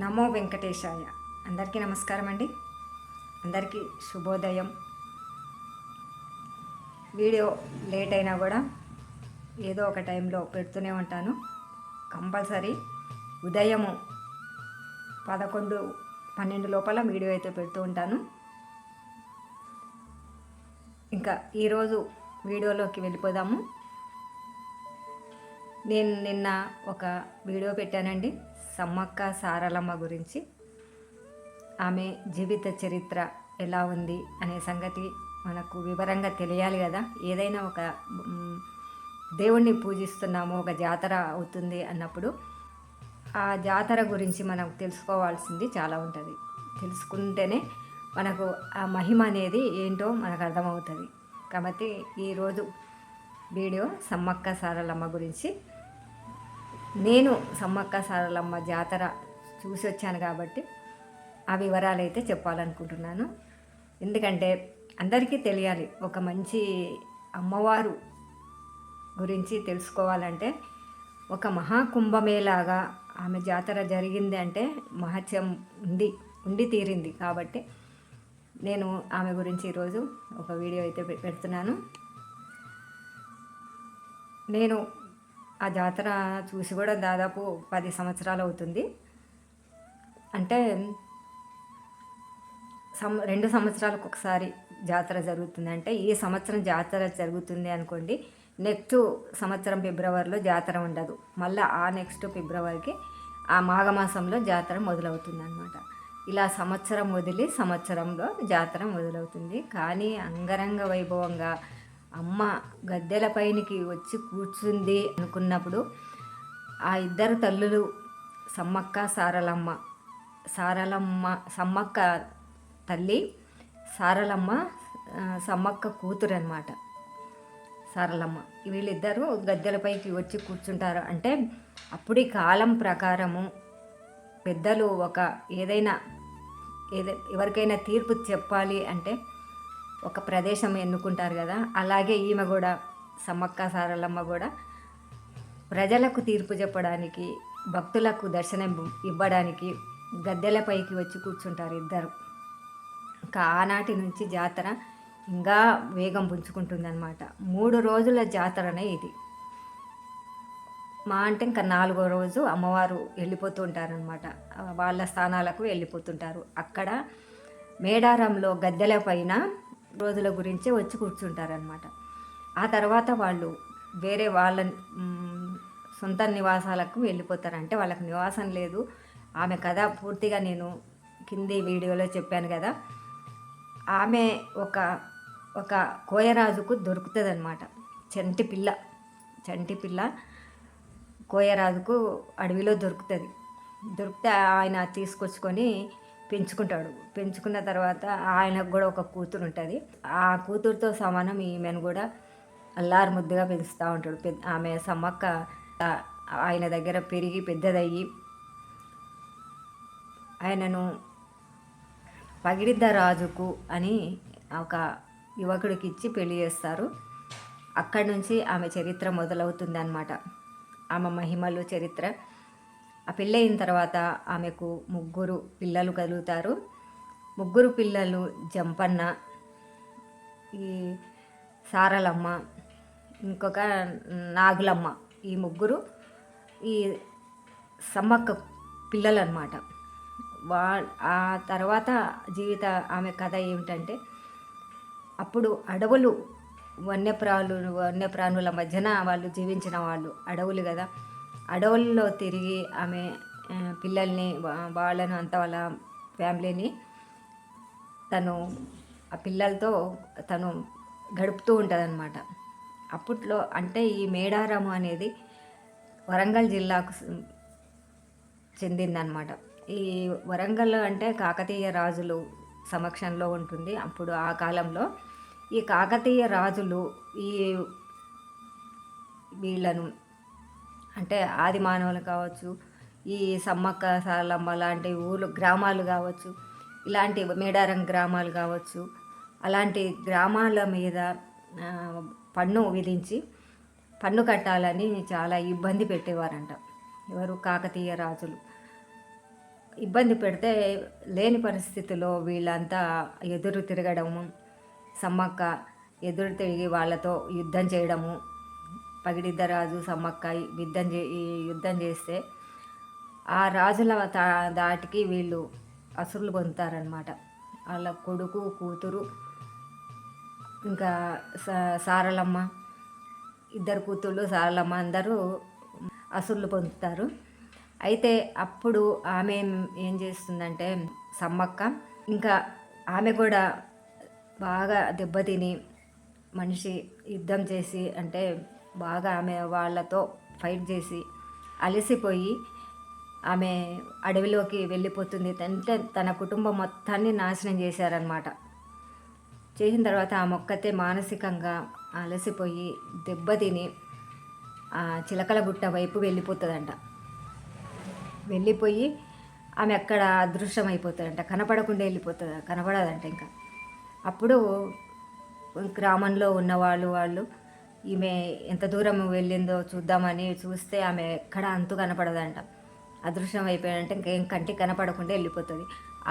నమో వెంకటేశాయ. అందరికీ నమస్కారం అండి. అందరికీ శుభోదయం. వీడియో లేట్ అయినా కూడా ఏదో ఒక టైంలో పెడుతూనే ఉంటాను. కంపల్సరీ ఉదయము పదకొండు పన్నెండు లోపల వీడియో అయితే పెడుతూ ఉంటాను. ఇంకా ఈరోజు వీడియోలోకి వెళ్ళిపోదాము. నేను నిన్న ఒక వీడియో పెట్టానండి. సమ్మక్క సారలమ్మ గురించి. ఆమె జీవిత చరిత్ర ఎలా ఉంది అనే సంగతి మనకు వివరంగా తెలియాలి కదా. ఏదైనా ఒక దేవుణ్ణి పూజిస్తున్నాము ఒక జాతర అవుతుంది అన్నప్పుడు ఆ జాతర గురించి మనం తెలుసుకోవాల్సింది చాలా ఉంటుంది. తెలుసుకుంటేనే మనకు ఆ మహిమ అనేది ఏంటో మనకు అర్థమవుతుంది. కాబట్టి ఈరోజు వీడియో సమ్మక్క సారలమ్మ గురించి నేను సమ్మక్క సారలమ్మ జాతర చూసి వచ్చాను కాబట్టి ఆ వివరాలు అయితే చెప్పాలనుకుంటున్నాను. ఎందుకంటే అందరికీ తెలియాలి ఒక మంచి అమ్మవారు గురించి తెలుసుకోవాలంటే ఒక మహాకుంభమేలాగా ఆమె జాతర జరిగింది అంటే మహత్యం ఉంది ఉండి తీరింది కాబట్టి నేను ఆమె గురించి ఈరోజు ఒక వీడియో అయితే పెడుతున్నాను. నేను ఆ జాతర చూసి కూడా దాదాపు పది సంవత్సరాలు అవుతుంది. అంటే సం రెండు సంవత్సరాలకు ఒకసారి జాతర జరుగుతుంది. అంటే ఈ సంవత్సరం జాతర జరుగుతుంది అనుకోండి నెక్స్ట్ సంవత్సరం ఫిబ్రవరిలో జాతర ఉండదు. మళ్ళీ ఆ నెక్స్ట్ ఫిబ్రవరికి ఆ మాఘమాసంలో జాతర మొదలవుతుంది అనమాట ఇలా సంవత్సరం వదిలి సంవత్సరంలో జాతర మొదలవుతుంది. కానీ అంగరంగ వైభవంగా అమ్మ గద్దెల పైనికి వచ్చి కూర్చుంది అనుకున్నప్పుడు ఆ ఇద్దరు తల్లులు సమ్మక్క సారలమ్మ సారలమ్మ సమ్మక్క తల్లి సారలమ్మ సమ్మక్క కూతురు అనమాట సారలమ్మ. వీళ్ళిద్దరూ గద్దెలపైకి వచ్చి కూర్చుంటారు. అంటే అప్పటి కాలం ప్రకారము పెద్దలు ఒక ఏదైనా ఏదై ఎవరికైనా తీర్పు చెప్పాలి అంటే ఒక ప్రదేశం ఎన్నుకుంటారు కదా అలాగే ఈమె కూడా సమ్మక్క సారలమ్మ కూడా ప్రజలకు తీర్పు చెప్పడానికి భక్తులకు దర్శనం ఇవ్వడానికి గద్దెలపైకి వచ్చి కూర్చుంటారు ఇద్దరు. ఇంకా ఆనాటి నుంచి జాతర ఇంకా వేగం పుంజుకుంటుందన్నమాట. మూడు రోజుల జాతరనే ఇది. మా అంటే ఇంకా నాలుగో రోజు అమ్మవారు వెళ్ళిపోతూ ఉంటారనమాట వాళ్ళ స్థానాలకు వెళ్ళిపోతుంటారు. అక్కడ మేడారంలో గద్దెల పైన రోజుల గురించి వచ్చి కూర్చుంటారనమాట ఆ తర్వాత వాళ్ళు వేరే వాళ్ళ సొంత నివాసాలకు వెళ్ళిపోతారంటే వాళ్ళకు వాళ్ళకి నివాసం లేదు. ఆమె కథ పూర్తిగా నేను కింది వీడియోలో చెప్పాను కదా. ఆమె ఒక ఒక కోయరాజుకు దొరుకుతుంది అనమాట చంటి పిల్ల చంటి పిల్ల కోయరాజుకు అడవిలో దొరుకుతుంది. దొరికితే ఆయన తీసుకొచ్చుకొని పెంచుకుంటాడు. పెంచుకున్న తర్వాత ఆయనకు కూడా ఒక కూతురు ఉంటుంది. ఆ కూతురుతో సమానం ఈమెను కూడా అల్లారు ముద్దుగా పెంచుతూ ఉంటాడు. పెద్ద ఆమె సమ్మక్క ఆయన దగ్గర పెరిగి పెద్దదయ్యి ఆయనను పగిడిద్ద రాజుకు అని ఒక యువకుడికి ఇచ్చి పెళ్ళి చేస్తారు. అక్కడి నుంచి ఆమె చరిత్ర మొదలవుతుంది అనమాట ఆమె మహిమలు చరిత్ర ఆ పెళ్ళయిన తర్వాత ఆమెకు ముగ్గురు పిల్లలు కలుగుతారు ముగ్గురు పిల్లలు జంపన్న ఈ సారలమ్మ ఇంకొక నాగులమ్మ. ఈ ముగ్గురు ఈ సమ్మక్క పిల్లలు అనమాట వా ఆ తర్వాత జీవిత ఆమె కథ ఏమిటంటే అప్పుడు అడవులు వన్యప్రాణులు వన్యప్రాణుల మధ్యన వాళ్ళు జీవించిన వాళ్ళు అడవులు కదా అడవుల్లో తిరిగి ఆమె పిల్లల్ని వాళ్ళను అంత వాళ్ళ ఫ్యామిలీని తను ఆ పిల్లలతో తను గడుపుతూ ఉంటుందన్నమాట. అప్పట్లో అంటే ఈ మేడారము అనేది వరంగల్ జిల్లాకు చెందిందనమాట ఈ వరంగల్ అంటే కాకతీయ రాజులు సమక్షంలో ఉంటుంది. అప్పుడు ఆ కాలంలో ఈ కాకతీయ రాజులు ఈ వీళ్ళను అంటే ఆది మానవులు కావచ్చు ఈ సమ్మక్క సారలమ్మ లాంటి ఊళ్ళు గ్రామాలు కావచ్చు ఇలాంటి మేడారం గ్రామాలు కావచ్చు అలాంటి గ్రామాల మీద పన్ను విధించి పన్ను కట్టాలని చాలా ఇబ్బంది పెట్టేవారంట. ఎవరు? కాకతీయ రాజులు. ఇబ్బంది పెడితే లేని పరిస్థితిలో వీళ్ళంతా ఎదురు తిరగడము సమ్మక్క ఎదురు తిరిగి వాళ్ళతో యుద్ధం చేయడము పగిడిద్ద రాజు సమ్మక్క యుద్ధం చే యుద్ధం చేస్తే ఆ రాజుల దాటికి వీళ్ళు అసురులు పొందుతారనమాట వాళ్ళ కొడుకు కూతురు ఇంకా సారలమ్మ ఇద్దరు కూతుళ్ళు సారలమ్మ అందరూ అసురులు పొందుతారు. అయితే అప్పుడు ఆమె ఏం చేస్తుందంటే సమ్మక్క ఇంకా ఆమె కూడా బాగా దెబ్బతిని మనిషి యుద్ధం చేసి అంటే బాగా ఆమె వాళ్ళతో ఫైట్ చేసి అలసిపోయి ఆమె అడవిలోకి వెళ్ళిపోతుంది. అంటే తన కుటుంబం మొత్తాన్ని నాశనం చేశారనమాట చేసిన తర్వాత ఆ మొక్కతే మానసికంగా అలసిపోయి దెబ్బతిని ఆ చిలకల గుట్ట వైపు వెళ్ళిపోతుందంట. వెళ్ళిపోయి ఆమె అక్కడ అదృశ్యం అయిపోతుందంట కనపడకుండా వెళ్ళిపోతుంది కనపడదంట ఇంకా. అప్పుడు గ్రామంలో ఉన్న వాళ్ళు వాళ్ళు ఈమె ఎంత దూరం వెళ్ళిందో చూద్దామని చూస్తే ఆమె ఎక్కడ అంతు కనపడదంట. అదృశ్యం అయిపోయాడంటే ఇంకేం కంటికి కనపడకుండా వెళ్ళిపోతుంది.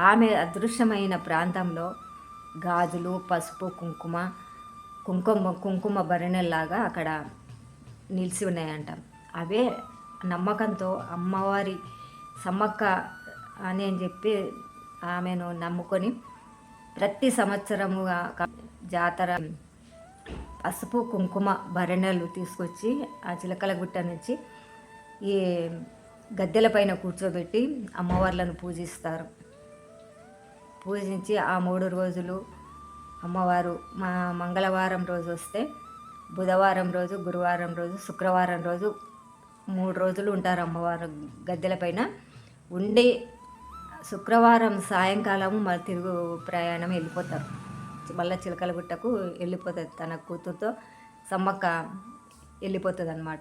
ఆమె అదృశ్యమైన ప్రాంతంలో గాజులు పసుపు కుంకుమ కుంకుమ కుంకుమ భరణెల్లాగా అక్కడ నిలిచి ఉన్నాయంట. అవే నమ్మకంతో అమ్మవారి సమ్మక్క అని అని చెప్పి ఆమెను నమ్ముకొని ప్రతి సంవత్సరముగా జాతర పసుపు కుంకుమ భరణలు తీసుకొచ్చి ఆ చిలకల గుట్ట నుంచి ఈ గద్దెల పైన కూర్చోబెట్టి అమ్మవార్లను పూజిస్తారు. పూజించి ఆ మూడు రోజులు అమ్మవారు మా మంగళవారం రోజు వస్తే బుధవారం రోజు గురువారం రోజు శుక్రవారం రోజు మూడు రోజులు ఉంటారు అమ్మవారు గద్దెల పైన. ఉండి శుక్రవారం సాయంకాలము మళ్ళీ తిరుగు ప్రయాణం వెళ్ళిపోతారు. మళ్ళీ చిలకల గుట్టకు వెళ్ళిపోతుంది తన కూతురుతో. సమ్మక్క వెళ్ళిపోతుంది అనమాట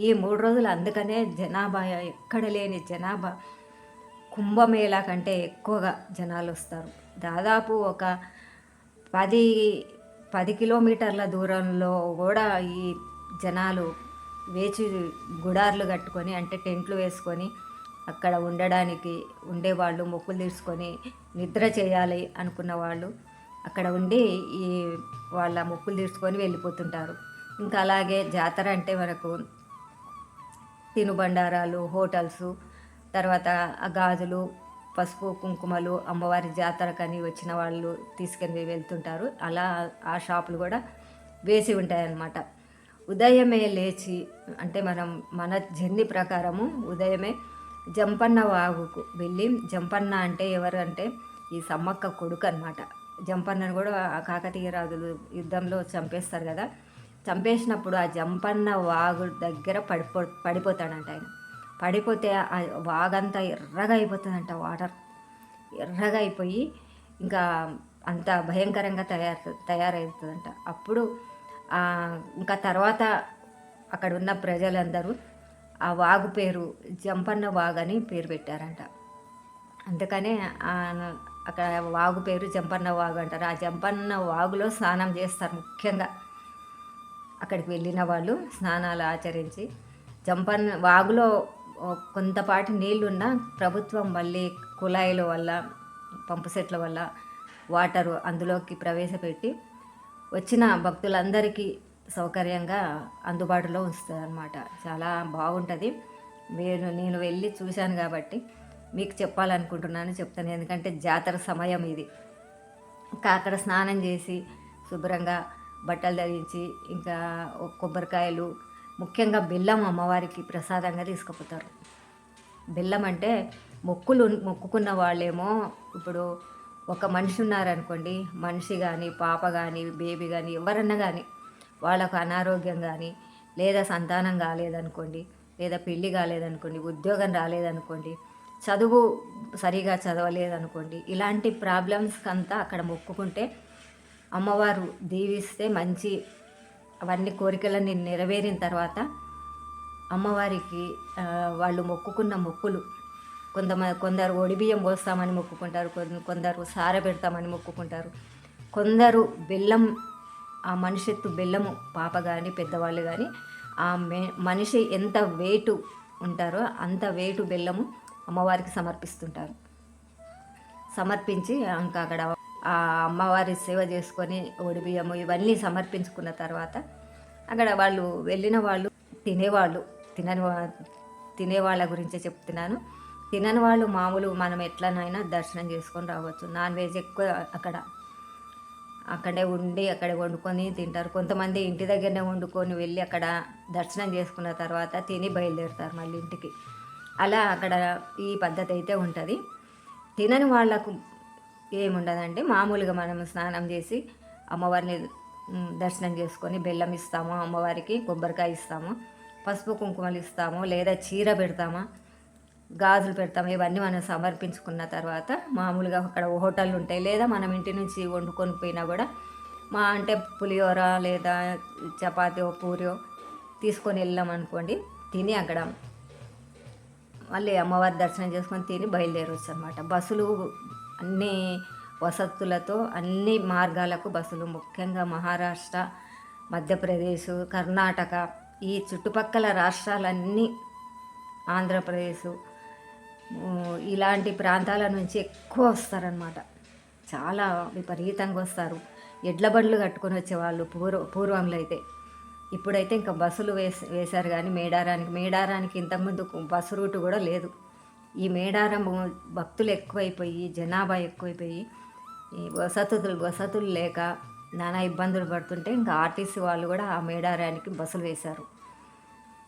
ఈ మూడు రోజులు అందుకనే జనాభా ఎక్కడ లేని జనాభా కుంభమేళా కంటే ఎక్కువగా జనాలు వస్తారు. దాదాపు ఒక పది పది కిలోమీటర్ల దూరంలో కూడా ఈ జనాలు వేచి గుడార్లు కట్టుకొని అంటే టెంట్లు వేసుకొని అక్కడ ఉండడానికి ఉండేవాళ్ళు మొక్కులు తీర్చుకొని నిద్ర చేయాలి అనుకున్న వాళ్ళు అక్కడ ఉండి ఈ వాళ్ళ మొక్కులు తీర్చుకొని వెళ్ళిపోతుంటారు. ఇంకా అలాగే జాతర అంటే మనకు తినుబండారాలు హోటల్స్ తర్వాత ఆ గాజులు పసుపు కుంకుమలు అమ్మవారి జాతరకని వచ్చిన వాళ్ళు తీసుకెళ్ళి వెళ్తుంటారు. అలా ఆ షాపులు కూడా వేసి ఉంటాయన్నమాట. ఉదయమే లేచి అంటే మనం మన జర్నీ ప్రకారము ఉదయమే జంపన్న వాగుకు వెళ్ళి జంపన్న అంటే ఎవరు అంటే ఈ సమ్మక్క కొడుకు అనమాట జంపన్నను కూడా ఆ కాకతీయ రాజులు యుద్ధంలో చంపేస్తారు కదా. చంపేసినప్పుడు ఆ జంపన్న వాగు దగ్గర పడిపో పడిపోతాడంట ఆయన. పడిపోతే ఆ వాగంతా ఎర్రగా అయిపోతుందంట వాటర్. ఎర్రగా అయిపోయి ఇంకా అంత భయంకరంగా తయారు తయారవుతుందంట. అప్పుడు ఇంకా తర్వాత అక్కడ ఉన్న ప్రజలందరూ ఆ వాగు పేరు జంపన్న వాగు అని పేరు పెట్టారంట. అందుకనే అక్కడ వాగు పేరు జంపన్న వాగు అంటారు. ఆ జంపన్న వాగులో స్నానం చేస్తారు ముఖ్యంగా. అక్కడికి వెళ్ళిన వాళ్ళు స్నానాలు ఆచరించి జంపన్న వాగులో కొంతపాటి నీళ్ళున్న ప్రభుత్వం మళ్ళీ కుళాయిల వల్ల పంపు సెట్ల వల్ల వాటరు అందులోకి ప్రవేశపెట్టి వచ్చిన భక్తులందరికీ సౌకర్యంగా అందుబాటులో ఉంచుతుంది అనమాట చాలా బాగుంటుంది. మీరు నేను వెళ్ళి చూశాను కాబట్టి మీకు చెప్పాలనుకుంటున్నాను చెప్తాను. ఎందుకంటే జాతర సమయం ఇది. ఇంకా అక్కడ స్నానం చేసి శుభ్రంగా బట్టలు ధరించి ఇంకా కొబ్బరికాయలు ముఖ్యంగా బెల్లం అమ్మవారికి ప్రసాదంగా తీసుకుపోతారు. బెల్లం అంటే మొక్కులు మొక్కుకున్న వాళ్ళేమో ఇప్పుడు ఒక మనిషి ఉన్నారనుకోండి మనిషి కానీ పాప కానీ బేబీ కానీ ఎవరన్నా కానీ వాళ్ళకు అనారోగ్యం కానీ లేదా సంతానం కాలేదనుకోండి లేదా పెళ్ళి కాలేదనుకోండి ఉద్యోగం రాలేదనుకోండి చదువు సరిగా చదవలేదనుకోండి ఇలాంటి ప్రాబ్లమ్స్కి అంతా అక్కడ మొక్కుకుంటే అమ్మవారు దీవిస్తే మంచి అవన్నీ కోరికలన్నీ నెరవేరిన తర్వాత అమ్మవారికి వాళ్ళు మొక్కుకున్న మొక్కులు కొంతమంది కొందరు ఒడిబియ్యం పోస్తామని మొక్కుకుంటారు కొందరు సార పెడతామని మొక్కుకుంటారు. కొందరు బెల్లం ఆ మనిషెత్తు బెల్లము పాప కానీ పెద్దవాళ్ళు కానీ ఆ మనిషి ఎంత వెయిట్ ఉంటారో అంత వెయిట్ బెల్లము అమ్మవారికి సమర్పిస్తుంటారు. సమర్పించి ఇంకా అక్కడ ఆ అమ్మవారి సేవ చేసుకొని ఒడిబియ్యము ఇవన్నీ సమర్పించుకున్న తర్వాత అక్కడ వాళ్ళు వెళ్ళిన వాళ్ళు తినేవాళ్ళు తినని తినేవాళ్ళ గురించే చెప్తున్నాను. తినని వాళ్ళు మామూలు మనం ఎట్లనైనా దర్శనం చేసుకొని రావచ్చు. నాన్ వెజ్ ఎక్కువ అక్కడ అక్కడే ఉండి అక్కడే వండుకొని తింటారు. కొంతమంది ఇంటి దగ్గరనే వండుకొని వెళ్ళి అక్కడ దర్శనం చేసుకున్న తర్వాత తిని బయలుదేరుతారు మళ్ళీ ఇంటికి. అలా అక్కడ ఈ పద్ధతి అయితే ఉంటుంది. తినని వాళ్ళకు ఏముండదండి మామూలుగా మనం స్నానం చేసి అమ్మవారిని దర్శనం చేసుకొని బెల్లం ఇస్తాము అమ్మవారికి కొబ్బరికాయ ఇస్తాము పసుపు కుంకుమలు ఇస్తాము లేదా చీర పెడతామా గాజులు పెడతాము ఇవన్నీ మనం సమర్పించుకున్న తర్వాత మామూలుగా అక్కడ హోటళ్ళు ఉంటాయి లేదా మనం ఇంటి నుంచి వండుకొని పోయినా కూడా మా అంటే పులిహోర లేదా చపాతీ పూరియో తీసుకొని వెళ్ళాం అనుకోండి తిని అక్కడ మళ్ళీ అమ్మవారి దర్శనం చేసుకొని తిని బయలుదేరొచ్చు అనమాట బస్సులు అన్ని వసతులతో అన్ని మార్గాలకు బస్సులు. ముఖ్యంగా మహారాష్ట్ర మధ్యప్రదేశ్ కర్ణాటక ఈ చుట్టుపక్కల రాష్ట్రాలన్నీ ఆంధ్రప్రదేశ్ ఇలాంటి ప్రాంతాల నుంచి ఎక్కువ వస్తారనమాట చాలా విపరీతంగా వస్తారు. ఎడ్ల బండ్లు కట్టుకొని వచ్చేవాళ్ళు పూర్వ పూర్వంలో అయితే. ఇప్పుడైతే ఇంకా బస్సులు వేసి వేశారు కానీ మేడారానికి మేడారానికి ఇంతకుముందు బస్సు రూట్ కూడా లేదు. ఈ మేడారం భక్తులు ఎక్కువైపోయి జనాభా ఎక్కువైపోయి ఈ వసతులు వసతులు లేక నానా ఇబ్బందులు పడుతుంటే ఇంకా ఆర్టీసీ వాళ్ళు కూడా ఆ మేడారానికి బస్సులు వేశారు.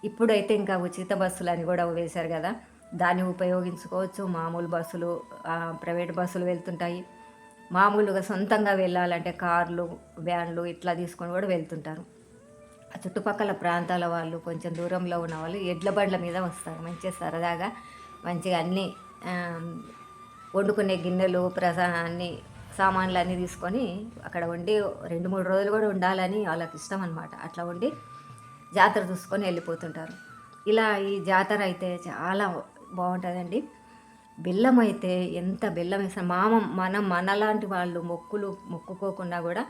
ఇప్పుడైతే ఇంకా ఉచిత బస్సులు అని కూడా వేశారు కదా. దాన్ని ఉపయోగించుకోవచ్చు. మామూలు బస్సులు ప్రైవేట్ బస్సులు వెళ్తుంటాయి. మామూలుగా సొంతంగా వెళ్ళాలంటే కార్లు వ్యాన్లు ఇట్లా తీసుకొని కూడా వెళ్తుంటారు. చుట్టుపక్కల ప్రాంతాల వాళ్ళు కొంచెం దూరంలో ఉన్న వాళ్ళు ఎడ్ల బండ్ల మీద వస్తారు. మంచిగా సరదాగా మంచిగా అన్నీ వండుకునే గిన్నెలు ప్రసా అన్ని సామాన్లు అన్నీ తీసుకొని అక్కడ వండి రెండు మూడు రోజులు కూడా ఉండాలని వాళ్ళకి ఇష్టం అనమాట అట్లా వండి జాతర చూసుకొని వెళ్ళిపోతుంటారు. ఇలా ఈ జాతర అయితే చాలా బాగుంటుందండి. బెల్లం అయితే ఎంత బెల్లం వేసిన మామ మనం మనలాంటి వాళ్ళు మొక్కులు మొక్కుకోకుండా కూడా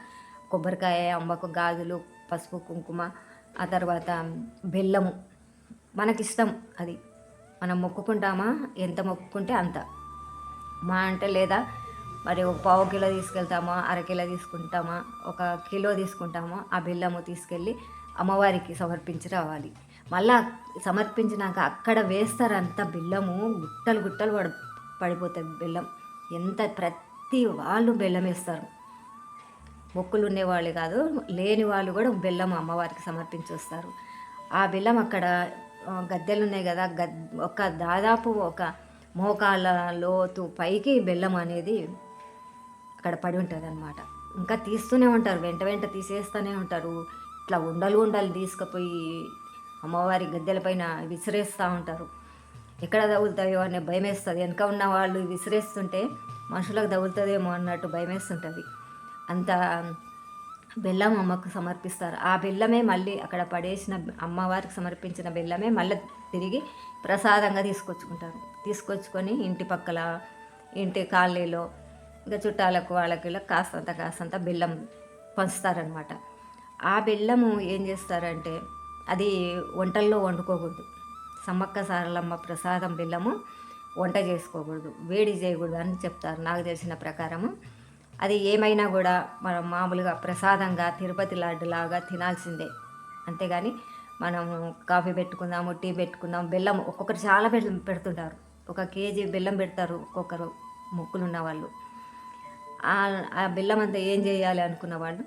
కొబ్బరికాయ అంబకు గాజులు పసుపు కుంకుమ ఆ తర్వాత బెల్లము. మనకిష్టం అది. మనం మొక్కుకుంటామా? ఎంత మొక్కుకుంటే అంత. మా అంటే లేదా మరి ఒక పావు కిలో తీసుకెళ్తామా? అరకిలో తీసుకుంటామా? ఒక కిలో తీసుకుంటామా? ఆ బెల్లము తీసుకెళ్ళి అమ్మవారికి సమర్పించి రావాలి. మళ్ళా సమర్పించినాక అక్కడ వేస్తారు అంత బెల్లము. గుట్టలు గుట్టలు పడి పడిపోతుంది బెల్లం. ఎంత ప్రతి వాళ్ళు బెల్లం వేస్తారు. మొక్కులు ఉండేవాళ్ళు కాదు లేని వాళ్ళు కూడా బెల్లం అమ్మవారికి సమర్పించి వస్తారు ఆ బెల్లం అక్కడ గద్దెలు ఉన్నాయి కదా గద్ ఒక దాదాపు ఒక మోకాళ్ళ లోతు పైకి బెల్లం అనేది అక్కడ పడి ఉంటుంది అనమాట ఇంకా తీస్తూనే ఉంటారు వెంట వెంట తీసేస్తూనే ఉంటారు. ఇట్లా ఉండలు ఉండలు తీసుకుపోయి అమ్మవారి గద్దెల పైన విసిరేస్తూ ఉంటారు. ఎక్కడ తగులుతాయో అనే భయం వేస్తుంది వెనక ఉన్న వాళ్ళు విసిరేస్తుంటే మనుషులకు తగులుతుందేమో అన్నట్టు భయం వేస్తుంటుంది అంత బెల్లం అమ్మకు సమర్పిస్తారు. ఆ బెల్లమే మళ్ళీ అక్కడ పడేసిన అమ్మవారికి సమర్పించిన బెల్లమే మళ్ళీ తిరిగి ప్రసాదంగా తీసుకొచ్చుకుంటారు. తీసుకొచ్చుకొని ఇంటి పక్కల ఇంటి కాలనీలో ఇంకా చుట్టాలకు వాళ్ళకి కాస్తంత కాస్తంత బెల్లం పంచుతారనమాట ఆ బెల్లము ఏం చేస్తారంటే అది వంటల్లో వండుకోకూడదు. సమ్మక్క సారలమ్మ ప్రసాదం బెల్లము వంట చేసుకోకూడదు. వేడి చేయకూడదు అని చెప్తారు. నాకు తెలిసిన ప్రకారము అది ఏమైనా కూడా మనం మామూలుగా ప్రసాదంగా తిరుపతి లాడ్డులాగా తినాల్సిందే. అంతేగాని మనం కాఫీ పెట్టుకుందాము టీ పెట్టుకుందాం బెల్లం ఒక్కొక్కరు చాలా బెల్లం పెడుతుంటారు. ఒక కేజీ బెల్లం పెడతారు ఒక్కొక్కరు మొక్కులు ఉన్నవాళ్ళు ఆ- ఆ బెల్లం అంతా ఏం చేయాలి అనుకున్న వాళ్ళు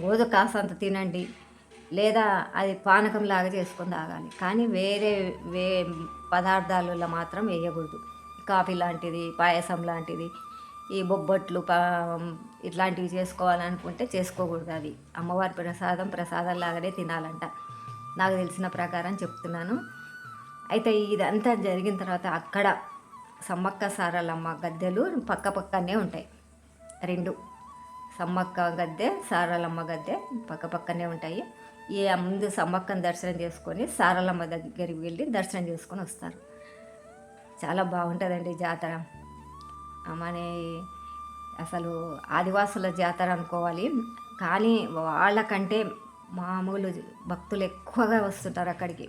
రోజు కాసంత తినండి. లేదా అది పానకం లాగా చేసుకొని తాగాలి. కానీ వేరే వే పదార్థాలలో మాత్రం వేయకూడదు. కాఫీ లాంటిది పాయసం లాంటిది ఈ బొబ్బట్లు ఇట్లాంటివి చేసుకోవాలనుకుంటే చేసుకోకూడదు అది అమ్మవారి ప్రసాదం ప్రసాదం లాగానే తినాలంట. నాకు తెలిసిన ప్రకారం చెప్తున్నాను. అయితే ఇదంతా జరిగిన తర్వాత అక్కడ సమ్మక్క సారలమ్మ గద్దెలు పక్క పక్కనే ఉంటాయి. రెండు. సమ్మక్క గద్దె సారలమ్మ గద్దె పక్క పక్కనే ఉంటాయి. ఈ ముందు సమ్మక్కను దర్శనం చేసుకొని సారలమ్మ దగ్గరికి వెళ్ళి దర్శనం చేసుకొని వస్తారు. చాలా బాగుంటుందండి జాతర. మన అసలు ఆదివాసుల జాతర అనుకోవాలి. కానీ వాళ్ళకంటే మామూలు భక్తులు ఎక్కువగా వస్తుంటారు అక్కడికి.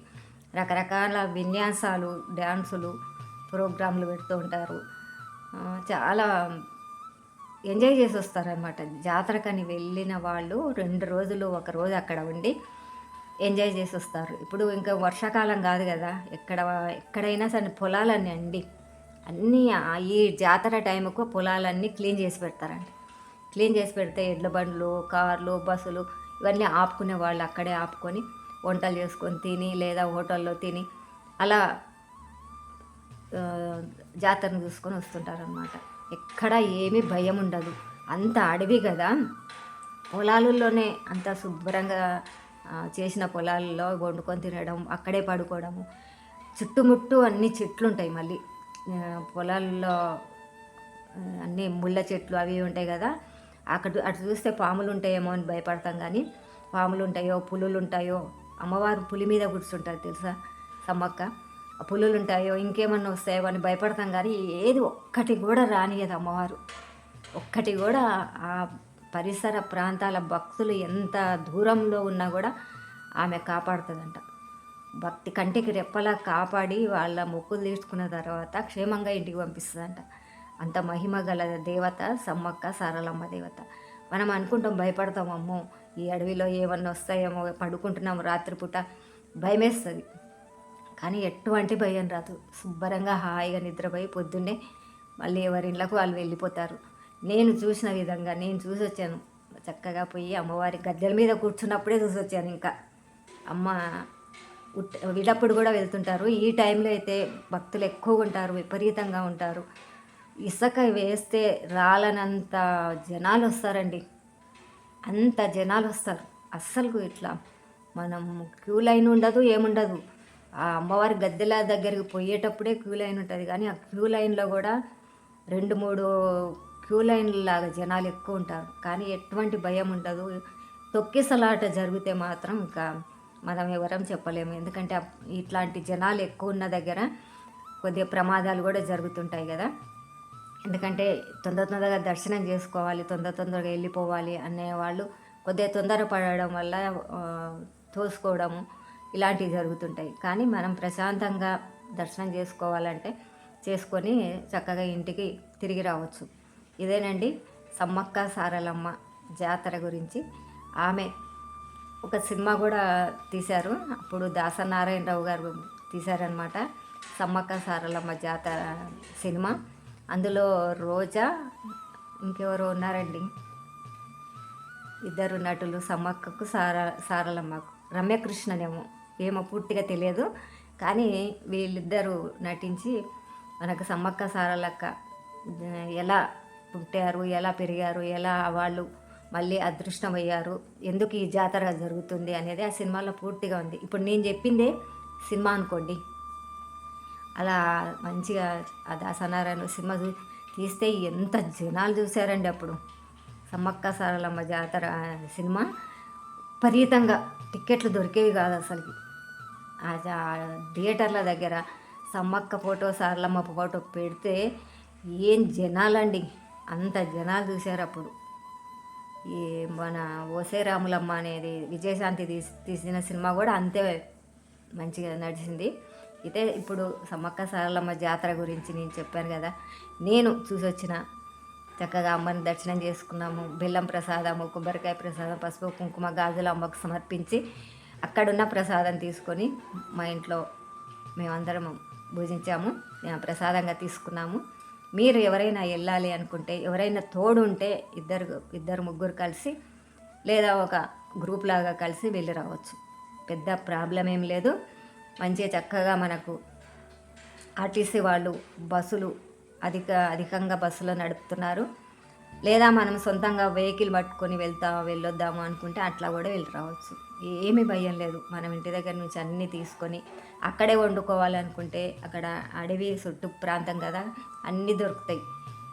రకరకాల విన్యాసాలు డ్యాన్సులు ప్రోగ్రాంలు పెడుతూ ఉంటారు. చాలా ఎంజాయ్ చేసి వస్తారనమాట జాతరకని వెళ్ళిన వాళ్ళు రెండు రోజులు ఒక రోజు అక్కడ ఉండి ఎంజాయ్ చేసి వస్తారు. ఇప్పుడు ఇంకా వర్షాకాలం కాదు కదా. ఎక్కడ ఎక్కడైనా సరే పొలాలన్నీ అండి. అన్నీ ఈ జాతర టైంకు పొలాలన్నీ క్లీన్ చేసి పెడతారండి. క్లీన్ చేసి పెడితే ఎడ్ల బండ్లు కార్లు బస్సులు ఇవన్నీ ఆపుకునే వాళ్ళు అక్కడే ఆపుకొని వంటలు చేసుకొని తిని లేదా హోటల్లో తిని అలా జాతరను చూసుకొని వస్తుంటారనమాట ఎక్కడ ఏమీ భయం ఉండదు. అంత అడవి కదా. పొలాలలోనే అంత శుభ్రంగా చేసిన పొలాలలో వండుకొని తినడం అక్కడే పడుకోవడము చుట్టుముట్టు అన్ని చెట్లు ఉంటాయి మళ్ళీ. పొలాల్లో అన్నీ అన్ని ముళ్ళ చెట్లు అవి ఉంటాయి కదా అక్కడ అటు చూస్తే పాములు ఉంటాయేమో అని భయపడతాం కానీ పాములు ఉంటాయో పులులు ఉంటాయో అమ్మవారు పులి మీద కూర్చుంటారు తెలుసా సమ్మక్క? ఆ పులులు ఉంటాయో ఇంకేమన్నా వస్తాయో అని భయపడతాం కానీ ఏది ఒక్కటి కూడా రానియదు అమ్మవారు. ఒక్కటి కూడా ఆ పరిసర ప్రాంతాల భక్తులు ఎంత దూరంలో ఉన్నా కూడా ఆమె కాపాడుతుందంట. భక్తి కంటికి రెప్పలా కాపాడి వాళ్ళ మొక్కులు తీసుకున్న తర్వాత క్షేమంగా ఇంటికి పంపిస్తుందంట. అంత మహిమ గల దేవత సమ్మక్క సారలమ్మ దేవత. మనం అనుకుంటాం భయపడతాం అమ్మో ఈ అడవిలో ఏమన్నా వస్తాయేమో పడుకుంటున్నాము రాత్రిపూట భయమేస్తుంది. కానీ ఎటువంటి భయం రాదు. శుభ్రంగా హాయిగా నిద్రపోయి పొద్దున్నే మళ్ళీ ఎవరి ఇళ్ళకు వాళ్ళు వెళ్ళిపోతారు. నేను చూసిన విధంగా నేను చూసి వచ్చాను. చక్కగా పోయి అమ్మవారి గద్దెల మీద కూర్చున్నప్పుడే చూసి వచ్చాను ఇంకా. అమ్మ విడప్పుడు కూడా వెళ్తుంటారు. ఈ టైంలో అయితే భక్తులు ఎక్కువగా ఉంటారు విపరీతంగా ఉంటారు. ఇసుక వేస్తే రాలనంత జనాలు వస్తారండి. అంత జనాలు వస్తారు. అస్సలు ఇట్లా మనం క్యూ లైన్ ఉండదు ఏముండదు. ఆ అమ్మవారి గద్దెల దగ్గరికి పోయేటప్పుడే క్యూ లైన్ ఉంటుంది. కానీ ఆ క్యూ లైన్లో కూడా రెండు మూడు క్యూ లైన్లాగా జనాలు ఎక్కువ ఉంటారు. కానీ ఎటువంటి భయం ఉండదు. తొక్కిసలాట జరిగితే మాత్రం ఇంకా మనం ఎవరం చెప్పలేము. ఎందుకంటే ఇట్లాంటి జనాలు ఎక్కువ ఉన్న దగ్గర కొద్దిగా ప్రమాదాలు కూడా జరుగుతుంటాయి కదా. ఎందుకంటే తొందర తొందరగా దర్శనం చేసుకోవాలి తొందర తొందరగా వెళ్ళిపోవాలి అనేవాళ్ళు కొద్దిగా తొందర పడడం వల్ల తోసుకోవడము ఇలాంటివి జరుగుతుంటాయి. కానీ మనం ప్రశాంతంగా దర్శనం చేసుకోవాలంటే చేసుకొని చక్కగా ఇంటికి తిరిగి రావచ్చు. ఇదేనండి సమ్మక్క సారలమ్మ జాతర గురించి. ఆమె ఒక సినిమా కూడా తీశారు. అప్పుడు దాసనారాయణరావు గారు తీశారనమాట సమ్మక్క సారలమ్మ జాతర సినిమా. అందులో రోజా ఇంకెవరో ఉన్నారండి? ఇద్దరు నటులు సమ్మక్కకు సార సారలమ్మకు. రమ్యకృష్ణనేమో. ఏమో పూర్తిగా తెలియదు. కానీ వీళ్ళిద్దరూ నటించి మనకు సమ్మక్క సారలక్క ఎలా పుట్టారు ఎలా పెరిగారు ఎలా వాళ్ళు మళ్ళీ అదృష్టమయ్యారు. ఎందుకు ఈ జాతర జరుగుతుంది అనేది ఆ సినిమాలో పూర్తిగా ఉంది. ఇప్పుడు నేను చెప్పిందే సినిమా అనుకోండి. అలా మంచిగా ఆ దాసనారాయణ సినిమా చూ తీస్తే ఎంత జనాలు చూశారండి అప్పుడు. సమ్మక్క సారలమ్మ జాతర సినిమా విపరీతంగా టిక్కెట్లు దొరికేవి కాదు అసలుకి. ఆ థియేటర్ల దగ్గర సమ్మక్క ఫోటో సారలమ్మ ఫోటో పెడితే ఏం జనాలండి. అంత జనాలు చూశారు అప్పుడు. ఈ మన ఓసే రాములమ్మ అనేది విజయశాంతి తీసి తీసిన సినిమా కూడా అంతే మంచిగా నడిచింది. అయితే ఇప్పుడు సమ్మక్క సారలమ్మ జాతర గురించి నేను చెప్పాను కదా. నేను చూసి వచ్చిన చక్కగా అమ్మని దర్శనం చేసుకున్నాము. బెల్లం ప్రసాదము కొబ్బరికాయ ప్రసాదం పసుపు కుంకుమ గాజులు అమ్మకు సమర్పించి అక్కడున్న ప్రసాదం తీసుకొని మా ఇంట్లో మేమందరం భుజించాము. ప్రసాదంగా తీసుకున్నాము. మీరు ఎవరైనా వెళ్ళాలి అనుకుంటే ఎవరైనా తోడు ఉంటే ఇద్దరు ఇద్దరు ముగ్గురు కలిసి లేదా ఒక గ్రూప్ లాగా కలిసి వెళ్ళి రావచ్చు. పెద్ద ప్రాబ్లం ఏం లేదు. మంచిగా చక్కగా మనకు ఆర్టీసీ వాళ్ళు బస్సులు అధిక అధికంగా బస్సులు నడుపుతున్నారు. లేదా మనం సొంతంగా వెహికల్ పట్టుకొని వెళ్తా వెళ్ళొద్దాము అనుకుంటే అట్లా కూడా వెళ్ళి రావచ్చు. ఏమీ భయం లేదు. మనం ఇంటి దగ్గర నుంచి అన్నీ తీసుకొని అక్కడే వండుకోవాలనుకుంటే అక్కడ అడవి చుట్టూ ప్రాంతం కదా అన్నీ దొరుకుతాయి.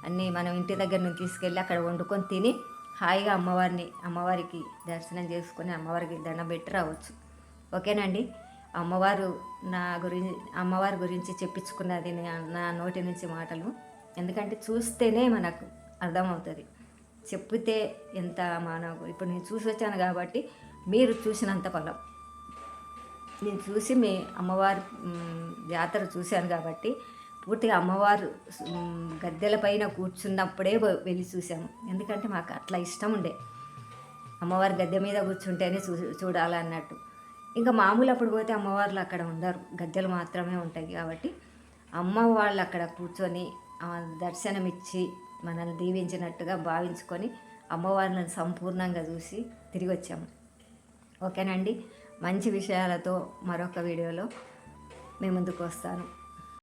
అన్నీ మనం ఇంటి దగ్గర నుంచి తీసుకెళ్ళి అక్కడ వండుకొని తిని హాయిగా అమ్మవారిని అమ్మవారికి దర్శనం చేసుకొని అమ్మవారికి దండం పెట్టి రావచ్చు. ఓకేనండి? అమ్మవారు నా గురించి అమ్మవారి గురించి చెప్పించుకున్నది నా నోటి నుంచి మాటలు. ఎందుకంటే చూస్తేనే మనకు అర్థమవుతుంది. చెప్పితే ఎంత మనకు ఇప్పుడు నేను చూసి వచ్చాను కాబట్టి మీరు చూసినంత ఫలం. నేను చూసి మీ అమ్మవారి జాతర చూశాను కాబట్టి పూర్తిగా అమ్మవారు గద్దెల పైన కూర్చున్నప్పుడే వెళ్ళి చూసాము ఎందుకంటే మాకు అట్లా ఇష్టం ఉండే. అమ్మవారి గద్దె మీద కూర్చుంటేనే చూ చూడాలన్నట్టు. ఇంకా మామూలు అప్పుడు పోతే అమ్మవార్లు అక్కడ ఉండరు. గద్దెలు మాత్రమే ఉంటాయి కాబట్టి అమ్మ వాళ్ళు అక్కడ కూర్చొని దర్శనమిచ్చి మనల్ని దీవించినట్టుగా భావించుకొని అమ్మవారిని సంపూర్ణంగా చూసి తిరిగి వచ్చాము ఓకేనండి? మంచి విషయాలతో మరొక వీడియోలో మీ ముందుకు వస్తాను.